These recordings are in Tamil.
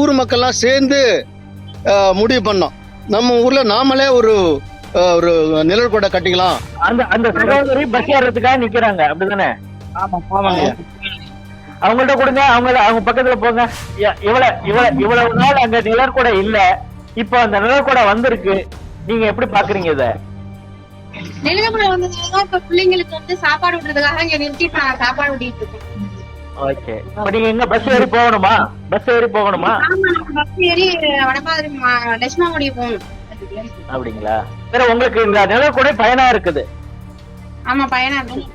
ஊர் மக்கள்லாம் சேர்ந்து முடிவு பண்ணோம். நம்ம ஊர்ல நாமளே ஒரு ஒரு நிழல் கூட கட்டிக்கலாம். அந்த அந்த சகோதரி பஸ் ஏறதுக்காக நிக்கிறாங்க. அப்படிதானே? ஆமாங்க. அவங்கள்ட்ட கொடுங்க அவங்க அவங்க பக்கத்துல போங்க. இவ்வளவு இவ்வளவு இவ்வளவு நாள் அங்க நிழற்குடை இல்ல. இப்போ அந்த நிழற்குடை வந்திருக்கு. நீங்க எப்படி பாக்குறீங்க இத? நிலவுல வந்ததுனாலதான் இப்ப பிள்ளைங்களுக்கு வந்து சாப்பாடு விடுறதுக்காக இங்க நிறுத்திட்டு நான் சாப்பாடு விட்டிட்டு இருக்கேன் ஓகே. இப்ப நீங்க எங்க பஸ் ஏறி போகணுமா? பஸ் ஏறி போகணுமா? பஸ் ஏறி வடபாதிரி லட்சுமாங்குடி போகணும். அப்படிங்களா? வேற உங்களுக்கு இந்த நிழற்குடை பயனா இருக்குது. ஆமா பயணம் இருக்கு.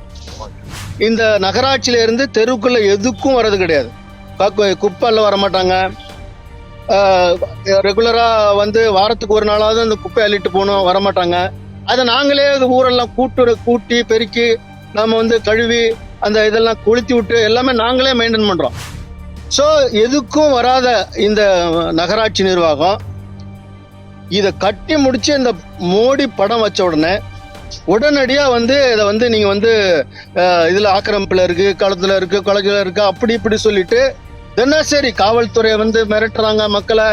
இந்த நகராட்சியில இருந்து தெருக்குள்ள எதுக்கும் வர்றது கிடையாது. கு- குப்பைல வர மாட்டாங்க. ரெகுலரா வந்து வாரத்துக்கு ஒரு நாளாவது அந்த குப்பை அள்ளிட்டு போகணும் வர மாட்டாங்க. அதை நாங்களே ஊரெல்லாம் கூட்டு கூட்டி பெருக்கி நாம வந்து கழுவி அந்த இதெல்லாம் கொளுத்தி விட்டு எல்லாமே நாங்களே மெயின்டைன் பண்ணுறோம் ஸோ எதுக்கும் வராத இந்த நகராட்சி நிர்வாகம் இதை கட்டி முடிச்சு இந்த மோடி படம் வச்ச உடனே உடனடியாக வந்து இதை வந்து நீங்கள் வந்து இதில் ஆக்கிரமிப்பில் இருக்கு களத்தில் இருக்கு கொலைகள் இருக்கு அப்படி இப்படி சொல்லிட்டு தினசரி காவல்துறையை வந்து மிரட்டுறாங்க மக்களை.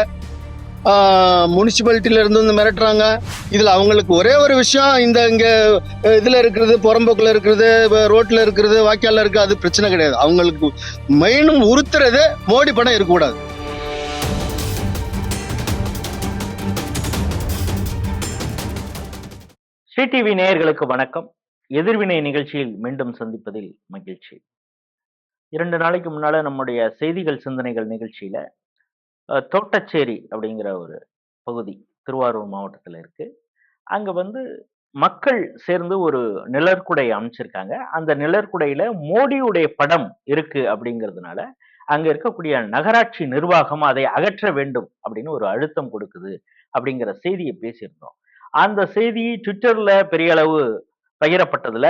முனிசிபாலிட்டியில இருந்து வந்து மிரட்டுறாங்க. இதுல அவங்களுக்கு ஒரே ஒரு விஷயம் இந்த இங்க இதில் இதுல இருக்கிறது புறம்போக்குல இருக்கிறது வ- ரோட்ல இருக்கிறது வாய்க்காலில் இருக்கு அது பிரச்சனை கிடையாது. அவங்களுக்கு மெயினும் உறுத்துறது மோடி படம் இருக்கக்கூடாது. சிடிவி டிவி நேயர்களுக்கு வணக்கம். எதிர்வினை நிகழ்ச்சியில் மீண்டும் சந்திப்பதில் மகிழ்ச்சி. இரண்டு நாளைக்கு முன்னால நம்முடைய செய்திகள் சிந்தனைகள் நிகழ்ச்சியில அஹ், தோட்டச்சேரி அப்படிங்கிற ஒரு பகுதி திருவாரூர் மாவட்டத்தில் இருக்கு. அங்க வந்து மக்கள் சேர்ந்து ஒரு நிழற்குடை அமைச்சிருக்காங்க. அந்த நிழற்குடையில மோடியுடைய படம் இருக்கு அப்படிங்கிறதுனால அங்க இருக்கக்கூடிய நகராட்சி நிர்வாகம் அதை அகற்ற வேண்டும் அப்படின்னு ஒரு அழுத்தம் கொடுக்குது அப்படிங்கிற செய்தியை பேசியிருந்தோம். அந்த செய்தி ட்விட்டர்ல பெரிய அளவு பகிரப்பட்டதுல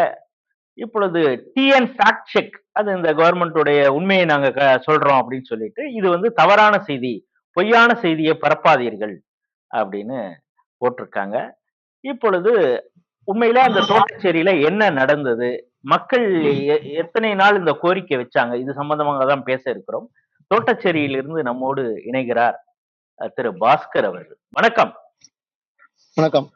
இப்பொழுது டிஎன் ஃபேக்ட் செக் அது இந்த கவர்மெண்ட்டுடைய உண்மையை நாங்க க- சொல்றோம் அப்படின்னு சொல்லிட்டு இது வந்து தவறான செய்தி பொய்யான செய்தியை பரப்பாதீர்கள் அப்படின்னு போட்டிருக்காங்க. இப்பொழுது உண்மையில அந்த தோட்டச்சேரியில என்ன நடந்தது? மக்கள் எ- எத்தனை நாள் இந்த கோரிக்கை வச்சாங்க? இது சம்பந்தமாக தான் பேச இருக்கிறோம். தோட்டச்சேரியிலிருந்து நம்மோடு இணைகிறார் திரு பாஸ்கர் அவர்கள். வணக்கம். வணக்கம்.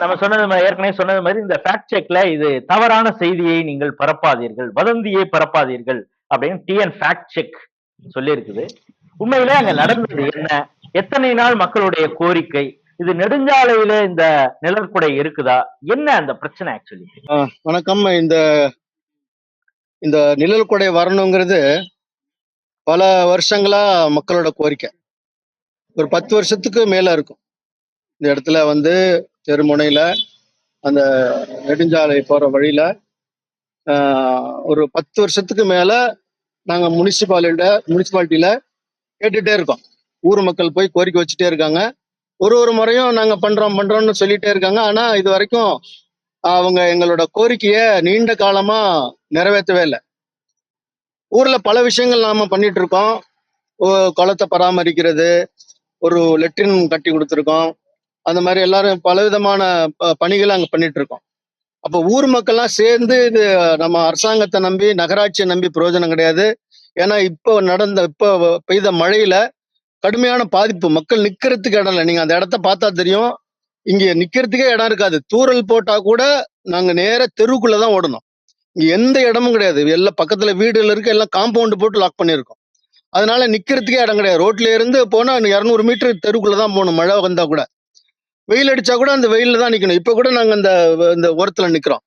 நம்ம சொன்னது மாதிரி ஏற்கனவே சொன்னது மாதிரி இந்த ஃபேக்ட் செக்ல இது தவறான செய்தியை நீங்கள் பரப்பாதீர்கள். வதந்தியை பரப்பாதீர்கள் அப்படின்னு டிஎன் ஃபேக்ட் செக் சொல்லியிருக்குது. உண்மையில அங்க நடந்தது என்ன? எத்தனை நாள் மக்களுடைய கோரிக்கை? இது நெடுஞ்சாலையில இந்த நிழற்குடை இருக்குதா? என்ன அந்த பிரச்சனை ஆக்சுவலி ஆஹ் வணக்கம். இந்த இந்த நிழல் கொடை வரணுங்கிறது பல வருஷங்களா மக்களோட கோரிக்கை. ஒரு பத்து வருஷத்துக்கு மேல இருக்கும். இந்த இடத்துல வந்து தெருமுனையில அந்த நெடுஞ்சாலை போற வழியில ஒரு பத்து வருஷத்துக்கு மேல நாங்க முனிசிபாலிட்ட முனிசிபாலிட்டியில கேட்டுட்டே இருக்கோம். ஊர் மக்கள் போய் கோரிக்கை வச்சுட்டே இருக்காங்க. ஒரு ஒரு முறையும் நாங்க பண்றோம் பண்றோம்னு சொல்லிட்டே இருக்காங்க. ஆனா இது வரைக்கும் அவங்க எங்களோட கோரிக்கையை நீண்ட காலமா நிறைவேற்றவே இல்லை. ஊர்ல பல விஷயங்கள் நாம் பண்ணிட்டு இருக்கோம். ஓ- குளத்தை பராமரிக்கிறது ஒரு லெட்ரின் கட்டி கொடுத்துருக்கோம். அந்த மாதிரி எல்லாரும் பலவிதமான ப- பணிகளை அங்கே பண்ணிட்டு இருக்கோம் அப்போ ஊர் மக்கள்லாம் சேர்ந்து இது நம்ம அரசாங்கத்தை நம்பி நகராட்சியை நம்பி பிரயோஜனம் கிடையாது. ஏன்னா இப்போ நடந்த இப்போ பெய்த மழையில கடுமையான பாதிப்பு. மக்கள் நிக்கிறதுக்கு இடம் இல்லை. நீங்க அந்த இடத்த பார்த்தா தெரியும். இங்க நிக்கிறதுக்கே இடம் இருக்காது. தூரல் போட்டா கூட நாங்க நேர தெருவுக்குள்ளதான் ஓடணும். இங்க எந்த இடமும் கிடையாது. எல்லாம் பக்கத்துல வீடுல இருக்க. எல்லாம் காம்பவுண்டு போட்டு லாக் பண்ணியிருக்கோம். அதனால நிக்கிறதுக்கே இடம் கிடையாது. ரோட்ல இருந்து போனா இரநூறு மீட்டர் தெருக்குள்ளதான் போகணும். மழை வந்தா கூட. வெயில் அடிச்சா கூட அந்த வெயில்ல தான் நிக்கணும். இப்ப கூட நாங்க இந்த இந்த ஓரத்துல நிக்கிறோம்.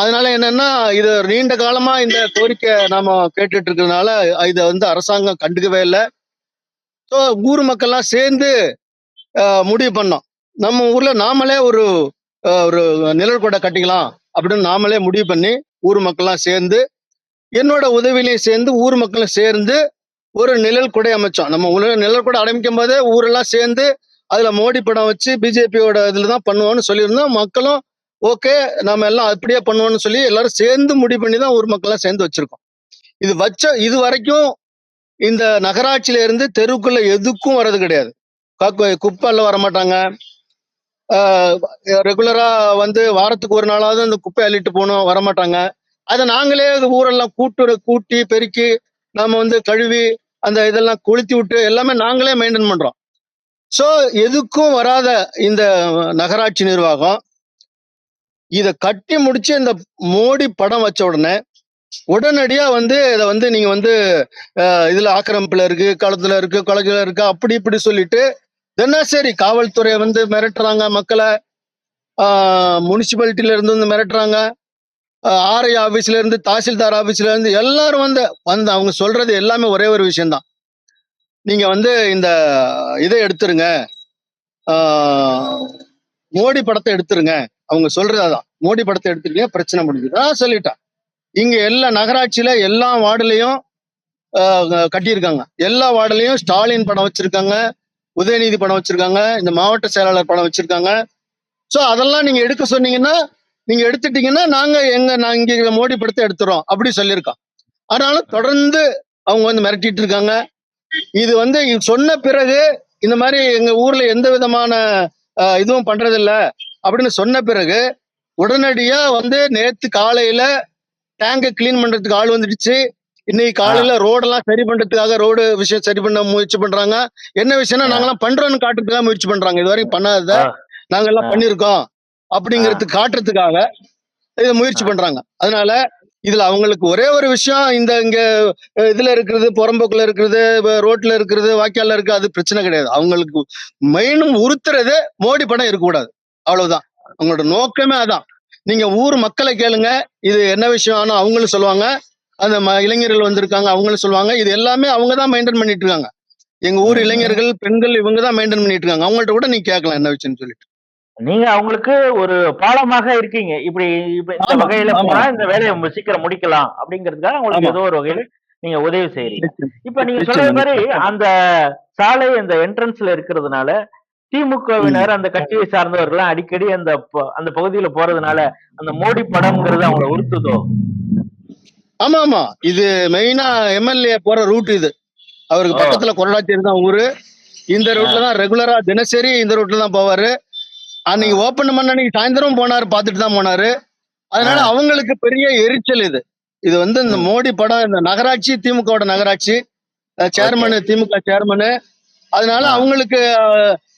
அதனால என்னன்னா இது நீண்ட காலமா இந்த கோரிக்கை நாம கேட்டுட்டு இருக்கிறதுனால இதை வந்து அரசாங்கம் கண்டுக்கவே இல்லை. ஸோ ஊர் மக்கள்லாம் சேர்ந்து ஆஹ் முடிவு பண்ணோம். நம்ம ஊர்ல நாமளே ஒரு ஒரு நிழல் கொடை கட்டிக்கலாம் அப்படின்னு நாமளே முடிவு பண்ணி ஊர் மக்கள்லாம் சேர்ந்து என்னோட உதவியிலையும் சேர்ந்து ஊர் மக்களும் சேர்ந்து ஒரு நிழல் கொடை அமைச்சோம். நம்ம உலக நிழல் கொடை ஆரம்பிக்கும் போதே ஊரெல்லாம் சேர்ந்து அதுல மோடி படம் வச்சு பிஜேபியோட இதுல தான் பண்ணுவோம்னு சொல்லியிருந்தோம் மக்களும் ஓகே நாம எல்லாம் அப்படியே பண்ணுவோம்னு சொல்லி எல்லாரும் சேர்ந்து முடிவு பண்ணி தான் ஊர் மக்கள்லாம் சேர்ந்து வச்சிருக்கோம். இது வச்ச இது வரைக்கும் இந்த நகராட்சியில இருந்து தெருக்குள்ள எதுக்கும் வர்றது கிடையாது. குப்பை குப்பைல வர மாட்டாங்க ரெகுலரா வந்து வாரத்துக்கு ஒரு நாளாவது அந்த குப்பை அள்ளிட்டு போகணும் வர மாட்டாங்க அதை நாங்களே அது ஊரெல்லாம் கூட்டு கூட்டி பெருக்கி நாம வந்து கழுவி அந்த இதெல்லாம் கொளுத்தி விட்டு எல்லாமே நாங்களே மெயின்டைன் பண்றோம். ஸோ எதுக்கும் வராத இந்த நகராட்சி நிர்வாகம் இதை கட்டி முடிச்சு இந்த மோடி படம் வச்ச உடனே உடனடியா வந்து இதை வந்து நீங்க வந்து இதில் இதுல ஆக்கிரமிப்புல இருக்கு களத்துல இருக்கு கொலைகள இருக்கு அப்படி இப்படி சொல்லிட்டு தினசரி காவல்துறையை வந்து மிரட்டுறாங்க மக்களை. முனிசிபாலிட்டியில இருந்து வந்து மிரட்டுறாங்க. ஆர்ஐ ஆபீஸ்ல இருந்து தாசில்தார் ஆபீஸ்ல இருந்து எல்லாரும் வந்து வந்து அவங்க சொல்றது எல்லாமே ஒரே ஒரு விஷயம்தான். நீங்க வந்து இந்த இதை எடுத்துருங்க. மோடி படத்தை எடுத்துருங்க. அவங்க சொல்றது மோடி படத்தை எடுத்துட்டீங்க பிரச்சனை முடிஞ்சுது. நான் இங்க எல்லா நகராட்சியில எல்லா வார்டுலையும் கட்டியிருக்காங்க. எல்லா வார்டுலையும் ஸ்டாலின் படம் வச்சிருக்காங்க உதயநிதி படம் வச்சிருக்காங்க இந்த மாவட்ட செயலாளர் படம் வச்சிருக்காங்க. ஸோ அதெல்லாம் நீங்க எடுக்க சொன்னீங்கன்னா நீங்க எடுத்துட்டீங்கன்னா நாங்க எங்க நாங்க இங்க மோடி படத்தை எடுத்துறோம். அப்படி சொல்லியிருக்கோம் அதனால தொடர்ந்து அவங்க வந்து மிரட்டிட்டு இருக்காங்க. இது வந்து சொன்ன பிறகு இந்த மாதிரி எங்க ஊர்ல எந்த விதமான இதுவும் பண்றதில்ல அப்படின்னு சொன்ன பிறகு உடனடியா வந்து நேத்து காலையில டேங்கை கிளீன் பண்றதுக்கு ஆள் வந்துடுச்சு. இன்னைக்கு காலையில ரோடெல்லாம் சரி பண்றதுக்காக ரோடு விஷயம் சரி பண்ண முயற்சி பண்றாங்க. என்ன விஷயம்னா நாங்கெல்லாம் பண்றோம்னு காட்டுறதுக்காக முயற்சி பண்றாங்க. இது வரைக்கும் பண்ணாதத ஆ. நாங்க எல்லாம். பண்ணிருக்கோம் அப்படிங்கறதுக்கு காட்டுறதுக்காக இதை முயற்சி. பண்றாங்க. அதனால இதுல அவங்களுக்கு ஒரே ஒரு விஷயம் இந்த இங்க இதுல இருக்கிறது புறம்போக்குல இருக்கிறது ரோட்ல இருக்கிறது வாய்க்கால இருக்கு அது பிரச்சனை கிடையாது. அவங்களுக்கு மெயினும் உறுத்துறது மோடி படம் இருக்கக்கூடாது. அவ்வளவுதான். அவங்களோட நோக்கமே அதான். நீங்க ஊர் மக்களை கேளுங்க இது என்ன விஷயம் ஆனா அவங்களும் சொல்லுவாங்க. அந்த ம- இளைஞர்கள் வந்திருக்காங்க அவங்களும் சொல்லுவாங்க. இது எல்லாமே அவங்க தான் மெயின்டைன் பண்ணிட்டு இருக்காங்க. எங்க ஊர் இளைஞர்கள் பெண்கள் இவங்க தான் மெயின்டைன் பண்ணிட்டு இருக்காங்க. அவங்கள்ட்ட கூட நீங்க கேட்கலாம் என்ன விஷயம்னு சொல்லிட்டு. நீங்க அவங்களுக்கு ஒரு பாலமாக இருக்கீங்க. இப்படி இப்ப இந்த வகையில. போனா இந்த வேலையை சீக்கிரம் முடிக்கலாம். அப்படிங்கிறதுக்காக உங்களுக்கு ஆமா. ஏதோ ஒரு வகையில நீங்க உதவி செய்யறீங்க இப்ப நீங்க சொல்ற மாதிரி. அந்த சாலை அந்த என்ட்ரன்ஸ்ல இருக்கிறதுனால திமுகவினர் அந்த கட்சியை சார்ந்தவர்கள் அடிக்கடி அந்த அந்த பகுதியில போறதுனால அந்த மோடி படம்ங்கிறது அவங்கள உறுத்துதோ? ஆமா ஆமா. இது மெயினா எம்எல்ஏ போற ரூட் இது. அவருக்கு. பக்கத்துல கொரடாச்சேரி தான் ஊரு. இந்த ரூட்ல தான் ரெகுலரா தினசரி இந்த ரூட்ல தான் போவாரு. அன்னைக்கு ஓபன் பண்ண அன்னைக்கு சாயந்தரம் போனாரு பார்த்துட்டு தான் போனாரு. அதனால. அவங்களுக்கு பெரிய எரிச்சல் இது. இது வந்து இந்த மோடி படம் இந்த நகராட்சி திமுகவோட நகராட்சி. சேர்மனு திமுக சேர்மனு அதனால. அவங்களுக்கு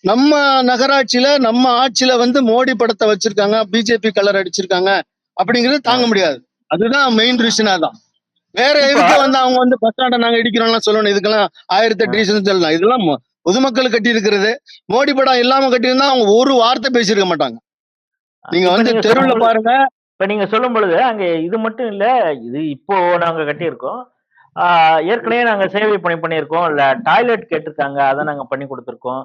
நம்ம நகராட்சியில நம்ம ஆட்சியில வந்து மோடி படத்தை வச்சிருக்காங்க பிஜேபி கலர் அடிச்சிருக்காங்க அப்படிங்கிறது தாங்க முடியாது. அதுதான் மெயின் ரீசனா தான். வேற எதுக்கு வந்து அவங்க வந்து பஸ் ஸ்டாண்ட நாங்க இடிக்கிறோம்லாம் சொல்லணும் இதுக்கெல்லாம் ஆயிரத்தி எட்டு ரீசன் சொல்லலாம். இதெல்லாம் பொதுமக்கள் கட்டி இருக்கிறது மோடி படம் இல்லாம கட்டியிருந்தா அவங்க ஒரு வார்த்தை பேசியிருக்க மாட்டாங்க. நீங்க வந்து தெருவுல பாருங்க. இப்ப நீங்க சொல்லும் பொழுது அங்க இது மட்டும் இல்ல இது இப்போ நாங்க கட்டியிருக்கோம். ஏற்கனவே நாங்க சேவை பணி பண்ணியிருக்கோம். இல்ல டாய்லெட் கேட்டிருக்காங்க. அதை நாங்க பண்ணி கொடுத்துருக்கோம்.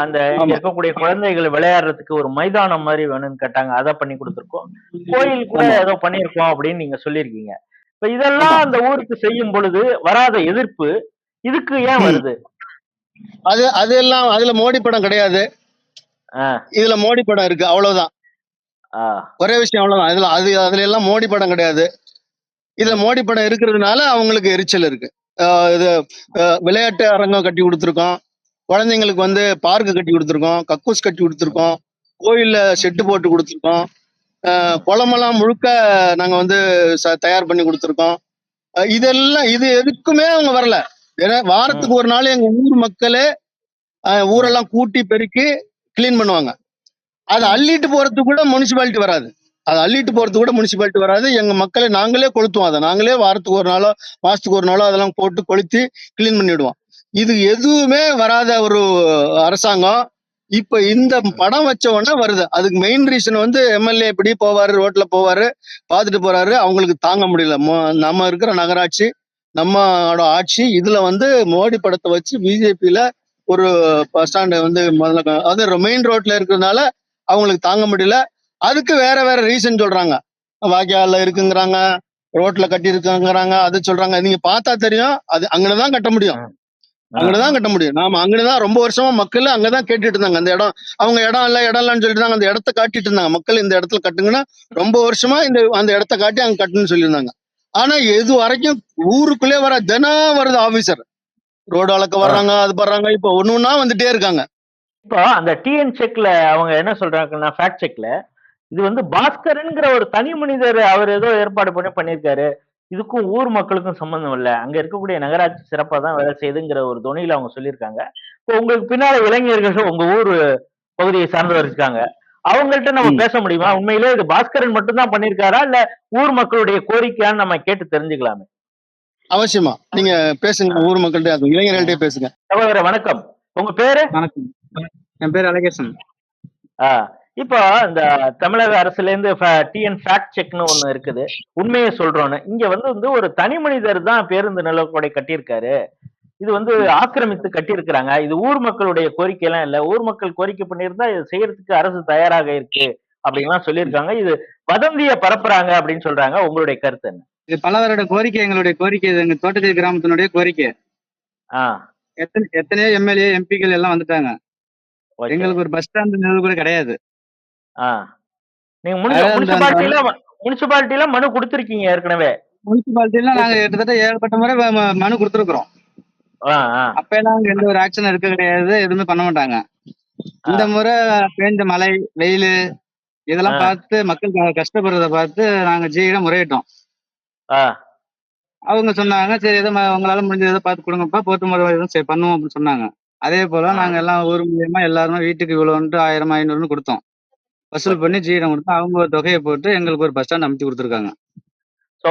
அந்த. இருக்கக்கூடிய குழந்தைகள் விளையாடுறதுக்கு ஒரு மைதானம் மாதிரி வேணும்னு கேட்டாங்க. அதை பண்ணி கொடுத்துருக்கோம். கோயில் கூட. ஏதோ பண்ணியிருக்கோம் அப்படின்னு நீங்க சொல்லியிருக்கீங்க. இப்ப இதெல்லாம் அந்த ஊருக்கு செய்யும் பொழுது வராத எதிர்ப்பு இதுக்கு ஏன். வருது? அது அதெல்லாம் அதுல மோடி படம் கிடையாது. இதுல மோடி படம் இருக்கு அவ்வளவுதான். ஒரே விஷயம் அவ்வளவுதான். இதுல அது அதுல எல்லாம் மோடி படம் கிடையாது. இதுல மோடி படம் இருக்கிறதுனால அவங்களுக்கு எரிச்சல் இருக்கு. இது விளையாட்டு அரங்கம் கட்டி கொடுத்துருக்கோம். குழந்தைங்களுக்கு வந்து பார்க் கட்டி கொடுத்துருக்கோம். கக்கூஸ் கட்டி கொடுத்துருக்கோம். கோயில்ல செட்டு போட்டு கொடுத்துருக்கோம். ஆஹ் குளமெல்லாம் முழுக்க நாங்க வந்து ச- தயார் பண்ணி கொடுத்துருக்கோம். ஆஹ் இதெல்லாம் இது எதுக்குமே அவங்க வரல. ஏன்னா வாரத்துக்கு ஒரு நாள் எங்க ஊர் மக்களே ஊரெல்லாம் கூட்டி பெருக்கி க்ளீன் பண்ணுவாங்க. அதை அள்ளிட்டு போறதுக்கு கூட முனிசிபாலிட்டி வராது. அதை அள்ளிட்டு போறதுக்கு கூட முனிசிபாலிட்டி வராது. எங்க மக்களை நாங்களே கொளுத்துவோம் அதை. நாங்களே வாரத்துக்கு ஒரு நாளோ மாசத்துக்கு ஒரு நாளோ அதெல்லாம் போட்டு கொளுத்தி க்ளீன் பண்ணிடுவோம். இது எதுவுமே வராத ஒரு அரசாங்கம். இப்ப இந்த படம் வச்ச உடனே வருது. அதுக்கு மெயின் ரீசன் வந்து எம்எல்ஏ இப்படி போவாரு ரோட்ல போவாரு பார்த்துட்டு போறாரு. அவங்களுக்கு தாங்க முடியல. மோ- நம்ம இருக்கிற நகராட்சி நம்மளோட ஆட்சி இதுல வந்து மோடி படத்தை வச்சு பிஜேபியில ஒரு பஸ் ஸ்டாண்ட் வந்து முதல்ல க- அது மெயின் ரோட்ல இருக்கிறதுனால அவங்களுக்கு தாங்க முடியல. அதுக்கு வேற வேற ரீசன் சொல்றாங்க. வாய்க்கால்ல இருக்குங்கிறாங்க ரோட்ல கட்டி இருக்காங்கிறாங்க அது சொல்றாங்க. நீங்க பார்த்தா தெரியும் அது அங்கதான் கட்ட முடியும். அங்கதான் கட்ட முடியும். நாம அங்கதான் ரொம்ப வருஷமா மக்கள் அங்கதான் கேட்டுட்டு இருந்தாங்க. அந்த இடம் அவங்க இடம் இல்ல இடம் இல்லைன்னு சொல்லிட்டு இருந்தாங்க. அந்த இடத்த காட்டிட்டு இருந்தாங்க. மக்கள் இந்த இடத்துல கட்டுங்கன்னா ரொம்ப வருஷமா இந்த அந்த இடத்த காட்டி அங்க கட்டுன்னு சொல்லியிருந்தாங்க. ஆனா இது வரைக்கும் ஊருக்குள்ளே வர தினம் வருது ஆபீசர் ரோடு அளக்க வர்றாங்க அது பண்றாங்க இப்ப ஒண்ணு ஒண்ணா வந்துட்டே இருக்காங்க. இப்போ அந்த டிஎன் செக்ல அவங்க என்ன சொல்றாங்கன்னா ஃபேக்ட் செக்ல இது வந்து பாஸ்கரன்ங்கிற ஒரு தனி மனிதர் அவர் ஏதோ ஏற்பாடு பண்ணி பண்ணியிருக்காரு. இதுக்கும் ஊர் மக்களுக்கும் சம்பந்தம் இல்லை. அங்க இருக்கக்கூடிய நகராட்சி சிறப்பா தான் வேலை செய்யுதுங்கிற ஒரு துணியில அவங்க சொல்லியிருக்காங்க. இப்போ உங்களுக்கு பின்னால இளைஞர்கள் உங்க ஊர் பகுதியை சார்ந்தவர் இருக்காங்க. அவங்கள்ட்ட நம்ம. பேச முடியுமா? உண்மையிலே இது பாஸ்கரன் மட்டும்தான் பண்ணிருக்காரா இல்ல ஊர் மக்களுடைய கோரிக்கையான்னு நம்ம கேட்டு தெரிஞ்சுக்கலாமே. அவசியமா. நீங்க பேசுங்க. ஊர் மக்கள்கிட்ட அது இளைஞர்கள்ட்டே பேசுங்க. சகோதரர் வணக்கம். உங்க பேரு? வணக்கம். என் பேர் அழகேசன். ஆ, இப்போ இந்த தமிழக அரசுல இருந்து டிஎன் ஃபேக்ட் செக்னு ஒண்ணு இருக்குது. உண்மையை சொல்றோன்னு. இங்க வந்து வந்து ஒரு தனி மனிதர் தான் பேருந்து நிலக்கொடை கட்டியிருக்காரு. இது வந்து ஆக்கிரமித்து கட்டியிருக்கிறாங்க. இது ஊர் மக்களுடைய கோரிக்கை எல்லாம் இல்ல. ஊர் மக்கள் கோரிக்கை பண்ணியிருந்தா இது செய்யறதுக்கு அரசு தயாராக இருக்கு அப்படின்லாம் சொல்லியிருக்காங்க. இது வதந்திய பரப்புறாங்க அப்படின்னு சொல்றாங்க. உங்களுடைய கருத்து என்ன? இது பலவரோட கோரிக்கை எங்களுடைய கோரிக்கை. இது எங்க தோட்டத்தில் கிராமத்தினுடைய கோரிக்கை. எத்தனை எத்தனையோ எம்எல்ஏ எம்பிக்கள் எல்லாம் வந்துட்டாங்க. எங்களுக்கு ஒரு பஸ் ஸ்டாண்ட் நிறுவனம் கூட கிடையாது. நீங்க முனிசிபாலிட்டியில முனிசிபாலிட்டியில மனு கொடுத்திருக்கீங்க ஏற்கனவே. முனிசிபாலிட்டியில நாங்க கிட்டத்தட்ட ஏகப்பட்ட முறை மனு கொடுத்துருக்குறோம். அப்ப எல்லாம் எந்த ஒரு ஆக்ஷன் இருக்க கிடையாது எதுவுமே பண்ண மாட்டாங்க. இந்த முறை பெய்ஞ்ச மழை வெயில் இதெல்லாம். பார்த்து மக்கள் கஷ்டப்படுறத பார்த்து நாங்க ஜியிடம் முறையிட்டோம். அவங்க சொன்னாங்க சரி ம- உங்களால முடிஞ்சதை பார்த்து கொடுங்கப்பா போட்டு முறை எதுவும் சரி பண்ணுவோம் அப்படின்னு சொன்னாங்க. அதே போல. நாங்க எல்லாம் ஊர் மூலியமா எல்லாருமே வீட்டுக்கு இவ்வளவுன்ட்டு ஆயிரம் ஐநூறுன்னு கொடுத்தோம். வசூல் பண்ணி ஜியிடம் கொடுத்தோம் அவங்க ஒரு தொகையை போட்டு எங்களுக்கு ஒரு பஸ் ஸ்டாண்ட் அமைச்சு கொடுத்துருக்காங்க.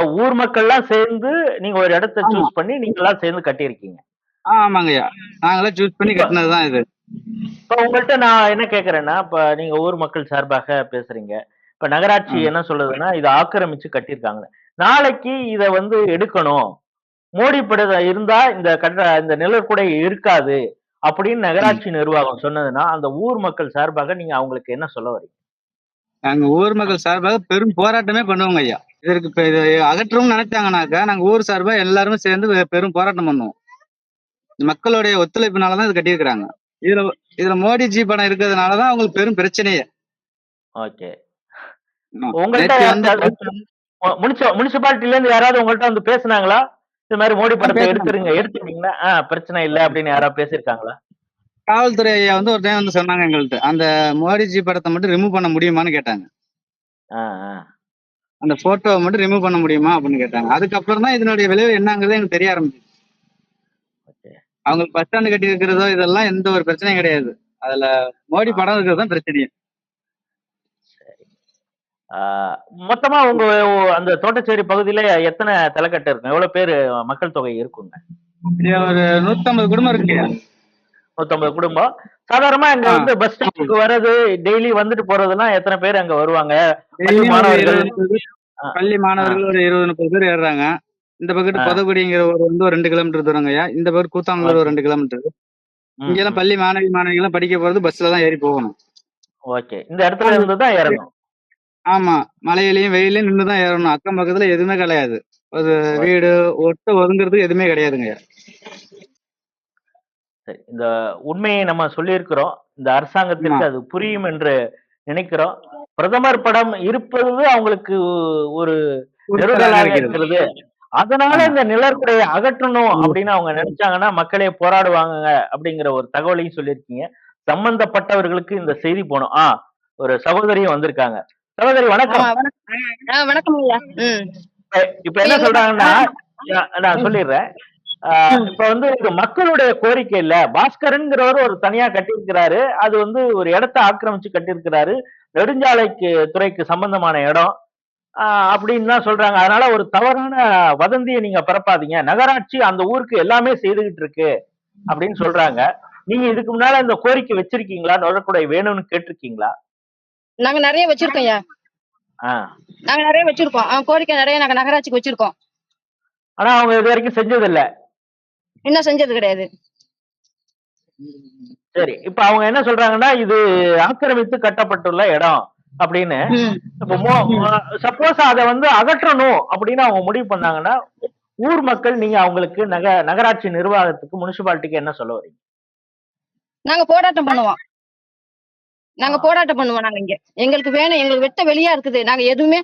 ஊர் மக்கள்லாம் சேர்ந்து நீங்க ஒரு இடத்த. சூஸ் பண்ணி நீங்க எல்லாம் சேர்ந்து கட்டியிருக்கீங்க. ஆ ஆமாங்கய்யா. நாங்களே சூஸ் பண்ணி கட்டினதுதான் இது. இப்ப உங்கள்ட்ட நான் என்ன கேக்குறேன்னா இப்ப நீங்க ஊர் மக்கள் சார்பாக பேசுறீங்க. இப்ப நகராட்சி. என்ன சொல்லுதுன்னா இதை ஆக்கிரமிச்சு கட்டியிருக்காங்க. நாளைக்கு இத வந்து எடுக்கணும். மோடி பட இருந்தா இந்த கட்ட இந்த நிழற்குடை இருக்காது அப்படின்னு நகராட்சி நிர்வாகம் சொன்னதுன்னா அந்த ஊர் மக்கள் சார்பாக நீங்க அவங்களுக்கு என்ன சொல்ல வரீங்க? நாங்க ஊர் மக்கள் சார்பாக பெரும் போராட்டமே பண்ணுவோங்க ஐயா இதற்கு அகற்றணும்னு நினைச்சாங்கனாக்கா நாங்க ஊர் சார்பா எல்லாருமே சேர்ந்து பெரும் போராட்டம் பண்ணுவோம். மக்களுடைய ஒத்துழைப்பினாலதான் இது கட்டியிருக்கிறாங்க. இதுல இதுல மோடிஜி படம் இருக்கிறதுனாலதான் அவங்களுக்கு பெரும் பிரச்சனையே. ஓகே. முனிசிபாலிட்டில இருந்து யாராவது உங்கள்ட்ட வந்து பேசுனாங்களா? இது மாதிரி மோடி படத்தை. எடுத்துருங்க எடுத்துட்டீங்கன்னா ஆ பிரச்சனை இல்ல அப்படின்னு யாராவது பேசியிருக்காங்களா? காவல்துறை ஐயா வந்து ஒரு டைம் வந்து சொன்னாங்க எங்கள்கிட்ட அந்த மோடிஜி படத்தை மட்டும் ரிமூவ் பண்ண முடியுமான்னு கேட்டாங்க. அந்த போட்டோவை மட்டும் ரிமூவ் பண்ண முடியுமா அப்படின்னு கேட்டாங்க. அதுக்கப்புறம் தான் இதனுடைய விளைவு என்னங்கிறது எனக்கு தெரிய ஆரம்பிச்சு அவங்களுக்கு பஸ் ஸ்டாண்டு கட்டி இருக்கிறதோ இதெல்லாம் எந்த ஒரு பிரச்சனையும் கிடையாது. அதுல மோடி படம் இருக்கிறது தான் பிரச்சனையே மொத்தமா உங்க அந்த தோட்டச்சேரி பகுதியில எத்தனை தலைக்கட்டு இருக்கும் எவ்வளவு பேர் மக்கள் தொகை இருக்குங்க? ஒரு நூத்தம்பது குடும்பம் இருக்கு நூத்தம்பது குடும்பம். சாதாரணமா அங்க. வந்து பஸ் ஸ்டாண்டுக்கு வர்றது டெய்லி வந்துட்டு போறதெல்லாம் எத்தனை பேர் அங்க வருவாங்க? பள்ளி மாணவர்கள். பள்ளி மாணவர்கள் ஒரு இருபது முப்பது பேர் ஏறுறாங்க. இந்த பக்கத்து. பொதகுடிங்கிற ஒரு வந்து ஒரு ரெண்டு கிலோமீட்டர் தூரங்கய்யா இந்த பக்கம் கூத்தாங்கலூர் ஒரு ரெண்டு கிலோமீட்டர் இங்க எல்லாம். பள்ளி மாணவி மாணவிகள் எல்லாம் படிக்க போறது பஸ்ல தான் ஏறி போகணும். ஓகே. இந்த இடத்துல இருந்து தான் இறங்கும் ஆமா. மழையிலயும் வெயிலையும் நின்று தான் ஏறணும். அக்கம் பக்கத்துல எதுவுமே கிடையாது. ஒரு வீடு ஒட்டு ஒதுங்கிறதுக்கு எதுவுமே கிடையாதுங்க சரி. இந்த உண்மையை நம்ம சொல்லியிருக்கிறோம். இந்த அரசாங்கத்திற்கு. அது புரியும் என்று நினைக்கிறோம். பிரதமர் படம் இருப்பது அவங்களுக்கு ஒரு நெருடலாக இருக்கிறது. அதனால. இந்த நிழற்குடையை அகற்றணும். அப்படின்னு அவங்க நினைச்சாங்கன்னா மக்களே போராடுவாங்க அப்படிங்கிற ஒரு தகவலையும் சொல்லியிருக்கீங்க. சம்பந்தப்பட்டவர்களுக்கு இந்த செய்தி போகணும். ஆ ஒரு சகோதரியும் வந்திருக்காங்க. சகோதரி வணக்கம். வணக்கம். ஆ, வணக்கம் ஐயா. ம். இப்ப- என்ன சொல்றாங்கன்னா நான் சொல்லிடுறேன். ஆஹ் இப்ப வந்து இது மக்களுடைய கோரிக்கை இல்ல. பாஸ்கரன்கிறவர் ஒரு தனியா கட்டியிருக்கிறாரு. அது வந்து ஒரு இடத்த ஆக்கிரமிச்சு கட்டியிருக்கிறாரு. நெடுஞ்சாலைக்கு துறைக்கு சம்பந்தமான இடம். ஆஹ் அப்படின்னு தான் சொல்றாங்க. அதனால ஒரு தவறான வதந்தியை நீங்க பரப்பாதீங்க. நகராட்சி அந்த ஊருக்கு எல்லாமே செய்துகிட்டு இருக்கு அப்படின்னு சொல்றாங்க. நீங்க இதுக்கு முன்னால இந்த கோரிக்கை வச்சிருக்கீங்களா? நுழற்குடை வேணும்னு கேட்டிருக்கீங்களா? நாங்க நிறைய வச்சிருக்கோம் ஐயா. ஆஹ் நாங்க நிறைய வச்சிருக்கோம். கோரிக்கை நிறைய நாங்க நகராட்சிக்கு வச்சிருக்கோம். ஆனா அவங்க இது வரைக்கும் செஞ்சது இல்ல இன்னும் செஞ்சது கிடையாது. சரி. இப்ப அவங்க என்ன சொல்றாங்கன்னா இது ஆக்கிரமித்து கட்டப்பட்டுள்ள இடம். அப்படின்னு சப்போஸ் அதை வந்து அகற்றணும் அப்படின்னு அவங்க முடிவு பண்ணாங்கன்னா ஊர் மக்கள் நீங்க அவங்களுக்கு நக நகராட்சி நிர்வாகத்துக்கு முனிசிபாலிட்டிக்கு என்ன சொல்ல வரீங்க நாங்க போராட்டம் பண்ணுவோம். நாங்க போராட்டம் பண்ணுவோம் நாங்க இங்க. எங்களுக்கு வேணும் எங்களுக்கு வெட்ட வெளியா இருக்குது. நாங்க எதுவுமே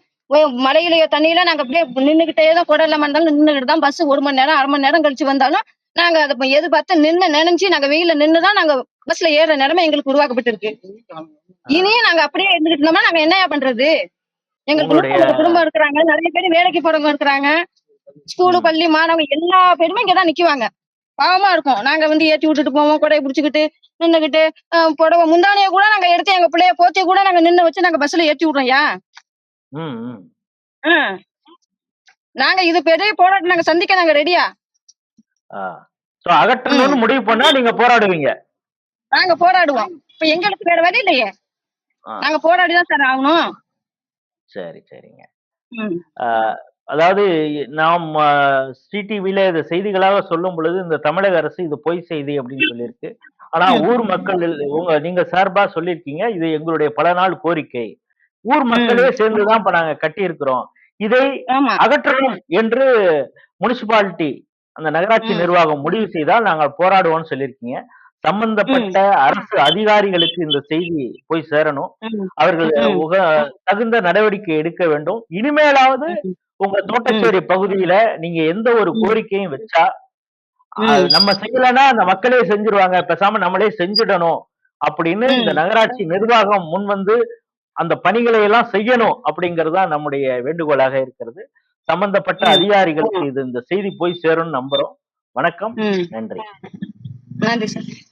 மழையிலயோ தண்ணியில நாங்க அப்படியே நின்னுகிட்டே தான் குடல் இல்லாம இருந்தாலும் நின்னுகிட்டு தான் பஸ் ஒரு மணி நேரம் அரை மணி நேரம் கழிச்சு வந்தாலும் நாங்க அதை எதிர்பார்த்து நின்னு நினைச்சு நாங்க வெயில நின்னு தான் நாங்க பஸ்ல ஏற நிலைமை எங்களுக்கு உருவாக்கப்பட்டிருக்கு. இனியும் நாங்க அப்படியே இருந்துகிட்டு இருந்தோம்னா நாங்க என்னயா பண்றது? நூத்தம்பது குடும்பம் இருக்கிறாங்க நிறைய பேர் வேலைக்கு போறவங்க இருக்கிறாங்க. ஸ்கூலு. பள்ளி மாணவங்க எல்லா பேருமே இங்கதான் நிக்குவாங்க. பாவமா இருக்கும். நாங்க வந்து ஏத்தி விட்டுட்டு போவோம் கொடையை பிடிச்சிக்கிட்டு நின்னுகிட்டு புடவை முந்தானைய கூட நாங்க எடுத்து எங்க பிள்ளைய போத்தி கூட நாங்க நின்னு வச்சு நாங்க பஸ்ல ஏத்தி விடுறோம் யா ம், ம். ம். நாங்க இது பெரிய போராட்டம். நாங்க சந்திக்க நாங்க ரெடியா அகற்றணும்னு முடிவு பண்ணா நீங்க போராடுவீங்க. நாங்க போராடுவோம். இப்ப எங்களுக்கு வேற வழி இல்லையே. நாங்க போராடிதான் சார் ஆகணும். சரி சரிங்க. அதாவது நாம் ஸ்ரீ டிவில இதை செய்திகளாக சொல்லும் பொழுது இந்த தமிழக அரசு இது பொய் செய்தி அப்படின்னு சொல்லியிருக்கு. ஆனா. ஊர் மக்கள் உங்க நீங்க சார்பா சொல்லியிருக்கீங்க இது எங்களுடைய பல நாள் கோரிக்கை. ஊர் மக்களே சேர்ந்துதான் இப்ப நாங்க கட்டி இருக்கிறோம் இதை அகற்றணும் என்று முனிசிபாலிட்டி அந்த நகராட்சி. நிர்வாகம் முடிவு செய்தால் நாங்கள் போராடுவோம்னு சொல்லியிருக்கீங்க. சம்பந்தப்பட்ட அரசு அதிகாரிகளுக்கு இந்த செய்தி போய் சேரணும். அவர்கள் தகுந்த நடவடிக்கை எடுக்க வேண்டும். இனிமேலாவது. உங்க தோட்டச்சேரி பகுதியில நீங்க எந்த ஒரு. கோரிக்கையும் வச்சா நம்ம செய்யலைன்னா அந்த மக்களே செஞ்சிருவாங்க. பேசாம நம்மளே செஞ்சிடணும் அப்படின்னு. இந்த நகராட்சி நிர்வாகம் முன் வந்து அந்த பணிகளை எல்லாம் செய்யணும் அப்படிங்கிறது நம்முடைய வேண்டுகோளாக இருக்கிறது. சம்பந்தப்பட்ட. அதிகாரிகளுக்கு இது இந்த செய்தி போய் சேரும்னு நம்புறோம். வணக்கம். நன்றி. நன்றி சார்.